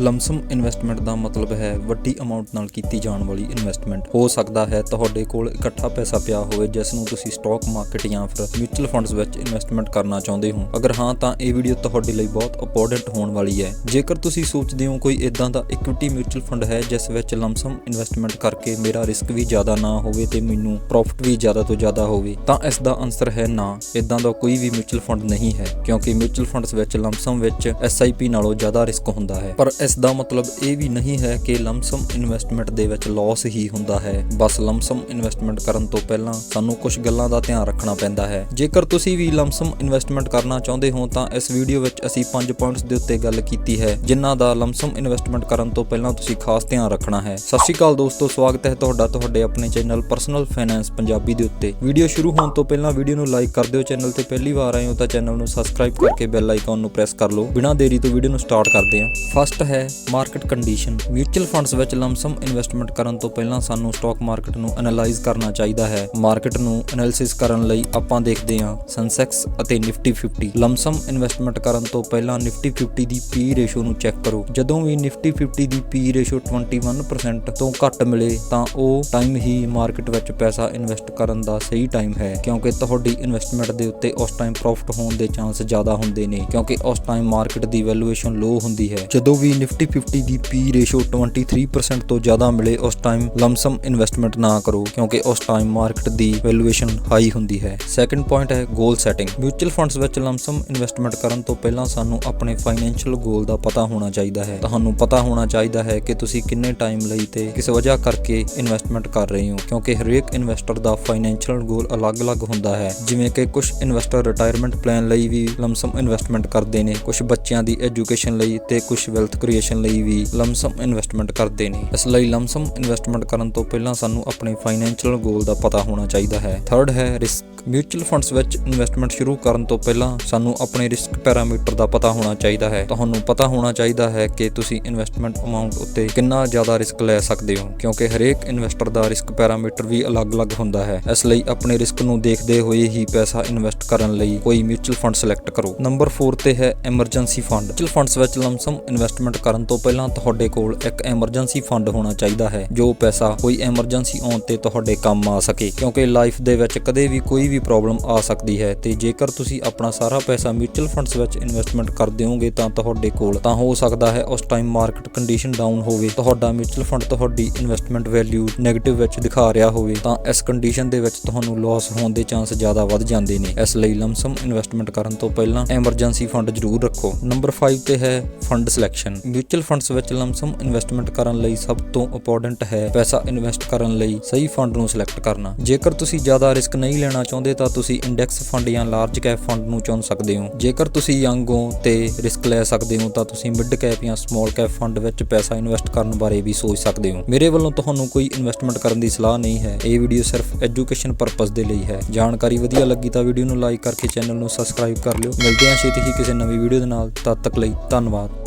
Lump sum investment ਦਾ ਮਤਲਬ ਹੈ ਵੱਡੀ ਅਮਾਉਂਟ ਨਾਲ ਕੀਤੀ ਜਾਣ ਵਾਲੀ ਇਨਵੈਸਟਮੈਂਟ ਹੋ ਸਕਦਾ ਹੈ ਤੁਹਾਡੇ ਕੋਲ ਇਕੱਠਾ ਪੈਸਾ ਪਿਆ ਹੋਵੇ, ਜਿਸ ਨੂੰ ਤੁਸੀਂ ਸਟਾਕ ਮਾਰਕੀਟ ਜਾਂ ਫਿਰ ਮਿਊਚੁਅਲ ਫੰਡਸ ਵਿੱਚ ਇਨਵੈਸਟਮੈਂਟ ਕਰਨਾ ਚਾਹੁੰਦੇ ਹੋ। ਅਗਰ ਹਾਂ, ਤਾਂ ਇਹ ਵੀਡੀਓ ਤੁਹਾਡੇ ਲਈ ਬਹੁਤ ਇੰਪੋਰਟੈਂਟ ਹੋਣ ਵਾਲੀ ਹੈ। ਜੇਕਰ ਤੁਸੀਂ ਸੋਚਦੇ ਹੋ ਕੋਈ ਇਦਾਂ ਦਾ ਇਕੁਇਟੀ ਮਿਊਚੁਅਲ ਫੰਡ ਹੈ, ਜਿਸ ਵਿੱਚ ਲਮਸਮ ਇਨਵੈਸਟਮੈਂਟ ਕਰਕੇ ਮੇਰਾ ਰਿਸਕ ਵੀ ਜ਼ਿਆਦਾ ਨਾ ਹੋਵੇ ਤੇ ਮੈਨੂੰ ਪ੍ਰੋਫਿਟ ਵੀ ਜ਼ਿਆਦਾ ਤੋਂ ਜ਼ਿਆਦਾ ਹੋਵੇ, ਤਾਂ ਇਸ ਦਾ ਆਨਸਰ ਹੈ ਨਾ। ਇਦਾਂ ਦਾ ਕੋਈ ਵੀ ਮਿਊਚੁਅਲ ਫੰਡ ਨਹੀਂ ਹੈ, ਕਿਉਂਕਿ ਮਿਊਚੁਅਲ ਫੰਡਸ ਵਿੱਚ ਲਮਸਮ ਵਿੱਚ SIP ਨਾਲੋਂ ਜ਼ਿਆਦਾ ਰਿਸਕ ਹੁੰਦਾ ਹੈ। ਪਰ ਇਸ ਦਾ ਮਤਲਬ ਇਹ ਵੀ ਨਹੀਂ ਹੈ ਕਿ ਲਮਸਮ ਇਨਵੈਸਟਮੈਂਟ ਦੇ ਵਿੱਚ ਲਾਸ ਹੀ ਹੁੰਦਾ ਹੈ। ਬਸ ਲਮਸਮ ਇਨਵੈਸਟਮੈਂਟ ਕਰਨ ਤੋਂ ਪਹਿਲਾਂ ਸਾਨੂੰ ਕੁਝ ਗੱਲਾਂ ਦਾ ਧਿਆਨ ਰੱਖਣਾ ਪੈਂਦਾ ਹੈ। ਜੇਕਰ ਤੁਸੀਂ ਵੀ ਲਮਸਮ ਇਨਵੈਸਟਮੈਂਟ ਕਰਨਾ ਚਾਹੁੰਦੇ ਹੋ ਤਾਂ ਇਸ ਵੀਡੀਓ ਵਿੱਚ ਅਸੀਂ 5 ਪੁਆਇੰਟਸ ਦੇ ਉੱਤੇ ਗੱਲ ਕੀਤੀ ਹੈ, ਜਿਨ੍ਹਾਂ ਦਾ ਲਮਸਮ ਇਨਵੈਸਟਮੈਂਟ ਕਰਨ ਤੋਂ ਪਹਿਲਾਂ ਤੁਸੀਂ ਖਾਸ ਧਿਆਨ ਰੱਖਣਾ ਹੈ। ਸਤਿ ਸ਼੍ਰੀ ਅਕਾਲ ਦੋਸਤੋ, ਸਵਾਗਤ ਹੈ ਤੁਹਾਡਾ ਤੁਹਾਡੇ ਆਪਣੇ ਚੈਨਲ ਪਰਸਨਲ ਫਾਈਨੈਂਸ ਪੰਜਾਬੀ ਦੇ ਉੱਤੇ। ਵੀਡੀਓ ਸ਼ੁਰੂ ਹੋਣ ਤੋਂ ਪਹਿਲਾਂ ਵੀਡੀਓ ਨੂੰ ਲਾਈਕ ਕਰ ਦਿਓ। ਚੈਨਲ ਤੇ ਪਹਿਲੀ ਵਾਰ ਆਏ ਹੋ ਤਾਂ ਚੈਨਲ ਨੂੰ ਸਬਸਕ੍ਰਾਈਬ ਕਰਕੇ ਬੈਲ ਆਈਕਨ ਨੂੰ ਪ੍ਰੈਸ ਕਰ ਲਓ। ਬਿਨਾਂ ਦੇਰੀ ਤੋਂ ਵੀਡੀਓ ਨੂੰ ਸਟਾਰਟ ਕਰਦੇ ਹਾਂ। ਫਸਟ ਹੈ ਮਾਰਕੀਟ ਕੰਡੀਸ਼ਨ ਮਿਊਚੁਅਲ ਫੰਡਸ ਵਿੱਚ ਲਮਸਮ ਇਨਵੈਸਟਮੈਂਟ ਕਰਨ ਤੋਂ ਪਹਿਲਾਂ ਸਾਨੂੰ ਸਟਾਕ ਮਾਰਕੀਟ ਨੂੰ ਐਨਾਲਾਈਜ਼ ਕਰਨਾ ਚਾਹੀਦਾ ਹੈ। ਮਾਰਕੀਟ ਨੂੰ ਐਨਾਲਿਸਿਸ ਕਰਨ ਲਈ ਆਪਾਂ ਦੇਖਦੇ ਹਾਂ ਸੈਂਸੈਕਸ ਅਤੇ ਨਿਫਟੀ 50 ਲਮਸਮ ਇਨਵੈਸਟਮੈਂਟ ਕਰਨ ਤੋਂ ਪਹਿਲਾਂ ਨਿਫਟੀ 50 ਦੀ ਪੀ ਰੇਸ਼ੋ ਨੂੰ ਚੈੱਕ ਕਰੋ। ਜਦੋਂ ਵੀ ਨਿਫਟੀ 50 ਦੀ ਪੀ ਰੇਸ਼ੋ 21% ਤੋਂ ਘੱਟ ਮਿਲੇ ਤਾਂ ਉਹ ਟਾਈਮ ਹੀ ਮਾਰਕੀਟ ਵਿੱਚ ਪੈਸਾ ਇਨਵੈਸਟ ਕਰਨ ਦਾ ਸਹੀ ਟਾਈਮ ਹੈ। ਕਿਉਂਕਿ ਤੁਹਾਡੀ ਇਨਵੈਸਟਮੈਂਟ ਦੇ ਉੱਤੇ ਉਸ ਟਾਈਮ ਪ੍ਰੋਫਿਟ ਹੋਣ ਦੇ ਚਾਂਸ ਜ਼ਿਆਦਾ ਹੁੰਦੇ ਨੇ। ਕਿਉਂਕਿ ਉਸ ਟਾਈਮ ਮਾਰਕੀਟ ਦੀ ਵੈਲੂਏਸ਼ਨ ਲੋ ਹੁੰਦੀ ਹੈ। ਜਦੋਂ ਵੀ ਨਿਫਟੀ 50 ਦੀ ਪੀ ਰੇਸ਼ੋ 23% ਤੋਂ ਜ਼ਿਆਦਾ ਮਿਲੇ, ਉਸ ਟਾਈਮ ਲਮਸਮ ਇਨਵੈਸਟਮੈਂਟ ਨਾ ਕਰੋ, ਕਿਉਂਕਿ ਉਸ ਟਾਈਮ ਮਾਰਕੀਟ ਦੀ ਵੈਲੂਏਸ਼ਨ ਹਾਈ ਹੁੰਦੀ ਹੈ। ਸੈਕੰਡ ਪੁਆਇੰਟ ਹੈ ਗੋਲ ਸੈਟਿੰਗ ਮਿਊਚੁਅਲ ਫੰਡਸ ਵਿੱਚ ਲਮਸਮ ਇਨਵੈਸਟਮੈਂਟ ਕਰਨ ਤੋਂ ਪਹਿਲਾਂ ਸਾਨੂੰ ਆਪਣੇ ਫਾਈਨੈਂਸ਼ੀਅਲ ਗੋਲ ਦਾ ਪਤਾ ਹੋਣਾ ਚਾਹੀਦਾ ਹੈ। ਤੁਹਾਨੂੰ ਪਤਾ ਹੋਣਾ ਚਾਹੀਦਾ ਹੈ ਕਿ ਤੁਸੀਂ ਕਿੰਨੇ ਟਾਈਮ ਲਈ ਤੇ ਕਿਸ ਵਜ੍ਹਾ ਕਰਕੇ ਇਨਵੈਸਟਮੈਂਟ ਕਰ ਰਹੇ ਹੋ, ਕਿਉਂਕਿ ਹਰੇਕ ਇਨਵੈਸਟਰ ਦਾ ਫਾਈਨੈਂਸ਼ੀਅਲ ਗੋਲ ਅਲੱਗ-ਅਲੱਗ ਹੁੰਦਾ ਹੈ। ਜਿਵੇਂ ਕਿ ਕੁਝ ਇਨਵੈਸਟਰ ਰਿਟਾਇਰਮੈਂਟ ਪਲਾਨ ਲਈ ਵੀ ਲਮਸਮ ਇਨਵੈਸਟਮੈਂਟ ਕਰਦੇ ਨੇ ਕੁਝ ਬੱਚਿਆਂ ਦੀ ਐਜੂਕੇਸ਼ਨ ਲਈ ਤੇ ਕੁਝ ਵੈਲਥ ਕ੍ਰੀਏਸ਼ਨ ਲਈ ਵੀ ਲਮਸਮ ਇਨਵੈਸਟਮੈਂਟ ਕਰਦੇ ਨੇ। ਇਸ ਲਈ ਲਮਸਮ ਇਨਵੈਸਟਮੈਂਟ ਕਰਨ ਤੋਂ ਪਹਿਲਾਂ ਸਾਨੂੰ ਆਪਣੇ ਫਾਈਨੈਂਸ਼ੀਅਲ ਗੋਲ ਦਾ ਪਤਾ ਹੋਣਾ ਚਾਹੀਦਾ ਹੈ। ਥਰਡ ਹੈ ਰਿਸਕ ਮਿਊਚੁਅਲ ਫੰਡਸ ਵਿੱਚ ਇਨਵੈਸਟਮੈਂਟ ਸ਼ੁਰੂ ਕਰਨ ਤੋਂ ਪਹਿਲਾਂ ਸਾਨੂੰ ਆਪਣੇ ਰਿਸਕ ਪੈਰਾਮੀਟਰ ਦਾ ਪਤਾ ਹੋਣਾ ਚਾਹੀਦਾ ਹੈ। ਤੁਹਾਨੂੰ ਪਤਾ ਹੋਣਾ ਚਾਹੀਦਾ ਹੈ ਕਿ ਤੁਸੀਂ ਇਨਵੈਸਟਮੈਂਟ ਅਮਾਉਂਟ ਉੱਤੇ ਕਿੰਨਾ ਜ਼ਿਆਦਾ ਰਿਸਕ ਲੈ ਸਕਦੇ ਹੋ, ਕਿਉਂਕਿ ਹਰੇਕ ਇਨਵੈਸਟਰ ਦਾ ਰਿਸਕ ਪੈਰਾਮੀਟਰ ਵੀ ਅਲੱਗ-ਅਲੱਗ ਹੁੰਦਾ ਹੈ। ਇਸ ਲਈ ਆਪਣੇ ਰਿਸਕ ਨੂੰ ਦੇਖਦੇ ਹੋਏ ਹੀ ਪੈਸਾ ਇਨਵੈਸਟ ਕਰਨ ਲਈ ਕੋਈ ਮਿਊਚੁਅਲ ਫੰਡ ਸਿਲੈਕਟ ਕਰੋ। ਨੰਬਰ 4 ਤੇ ਹੈ ਐਮਰਜੈਂਸੀ ਫੰਡ ਮਿਊਚੁਅਲ ਫੰਡਸ ਵਿੱਚ ਲਮਸਮ ਇਨਵੈਸਟਮੈਂਟ ਕਰਨ ਤੋਂ ਪਹਿਲਾਂ ਤੁਹਾਡੇ ਕੋਲ ਇੱਕ ਐਮਰਜੈਂਸੀ ਫੰਡ ਹੋਣਾ ਚਾਹੀਦਾ ਹੈ, ਜੋ ਪੈਸਾ ਕੋਈ ਐਮਰਜੈਂਸੀ ਆਉਣ ਤੇ ਤੁਹਾਡੇ ਕੰਮ ਆ ਸਕੇ। ਕਿਉਂਕਿ ਲਾਈਫ ਦੇ ਵਿੱਚ ਕਦੇ ਵੀ ਕੋਈ ਵੀ ਪ੍ਰੋਬਲਮ ਆ ਸਕਦੀ ਹੈ ਤੇ ਜੇਕਰ ਤੁਸੀਂ ਆਪਣਾ ਸਾਰਾ ਪੈਸਾ ਮਿਊਚੁਅਲ ਫੰਡਸ ਵਿੱਚ ਇਨਵੈਸਟਮੈਂਟ ਕਰ ਦਿਓਗੇ ਤਾਂ ਤੁਹਾਡੇ ਕੋਲ ਤਾਂ ਹੋ ਸਕਦਾ ਹੈ ਉਸ ਟਾਈਮ ਮਾਰਕੀਟ ਕੰਡੀਸ਼ਨ ਡਾਊਨ ਹੋਵੇ, ਤੁਹਾਡਾ ਮਿਊਚੁਅਲ ਫੰਡ ਤੁਹਾਡੀ ਇਨਵੈਸਟਮੈਂਟ ਵੈਲਿਊ ਨੈਗੇਟਿਵ ਵਿੱਚ ਦਿਖਾ ਰਿਹਾ ਹੋਵੇ, ਤਾਂ ਇਸ ਕੰਡੀਸ਼ਨ ਦੇ ਵਿੱਚ ਤੁਹਾਨੂੰ ਲਾਸ ਹੋਣ ਦੇ ਚਾਂਸ ਜ਼ਿਆਦਾ ਵੱਧ ਜਾਂਦੇ ਨੇ। ਇਸ ਲਈ ਲਮਸਮ ਇਨਵੈਸਟਮੈਂਟ ਕਰਨ ਤੋਂ ਪਹਿਲਾਂ ਐਮਰਜੈਂਸੀ ਫੰਡ ਜ਼ਰੂਰ ਰੱਖੋ। ਨੰਬਰ 5 ਤੇ ਹੈ ਫੰਡ ਸਿਲੈਕਸ਼ਨ ਮਿਊਚੁਅਲ ਫੰਡਸ ਵਿੱਚ ਲਮਸਮ ਇਨਵੈਸਟਮੈਂਟ ਕਰਨ ਲਈ ਸਭ ਤੋਂ ਇੰਪੋਰਟੈਂਟ ਹੈ ਪੈਸਾ ਇਨਵੈਸਟ ਕਰਨ ਲਈ ਸਹੀ ਫੰਡ ਨੂੰ ਸਿਲੈਕਟ ਕਰਨਾ। ਜੇਕਰ ਤੁਸੀਂ ਜ਼ਿਆਦਾ ਰਿਸਕ ਨਹੀਂ ਲੈਣਾ ਚਾਹੁੰਦੇ ਤਾਂ ਤੁਸੀਂ ਇੰਡੈਕਸ ਫੰਡ ਜਾਂ ਲਾਰਜ ਕੈਪ ਫੰਡ ਨੂੰ ਚੁਣ ਸਕਦੇ ਹੋ। ਜੇਕਰ ਤੁਸੀਂ ਯੰਗ ਹੋ ਤੇ ਰਿਸਕ ਲੈ ਸਕਦੇ ਹੋ ਤਾਂ ਤੁਸੀਂ ਮਿਡ ਕੈਪ ਜਾਂ ਸਮਾਲ ਕੈਪ ਫੰਡ ਵਿੱਚ ਪੈਸਾ ਇਨਵੈਸਟ ਕਰਨ ਬਾਰੇ ਵੀ ਸੋਚ ਸਕਦੇ ਹੋ। ਮੇਰੇ ਵੱਲੋਂ ਤੁਹਾਨੂੰ ਕੋਈ ਇਨਵੈਸਟਮੈਂਟ ਕਰਨ ਦੀ ਸਲਾਹ ਨਹੀਂ ਹੈ। ਇਹ ਵੀਡੀਓ ਸਿਰਫ ਐਜੂਕੇਸ਼ਨ ਪਰਪਸ ਦੇ ਲਈ ਹੈ। ਜਾਣਕਾਰੀ ਵਧੀਆ ਲੱਗੀ ਤਾਂ ਵੀਡੀਓ ਨੂੰ ਲਾਈਕ ਕਰਕੇ ਚੈਨਲ ਨੂੰ ਸਬਸਕ੍ਰਾਈਬ ਕਰ ਲਿਓ। ਮਿਲਦੇ ਹਾਂ ਛੇਤੀ ਹੀ ਕਿਸੇ ਨਵੀਂ ਵੀਡੀਓ ਦੇ ਨਾਲ। ਤਦ ਤੱਕ ਲਈ ਧੰਨਵਾਦ।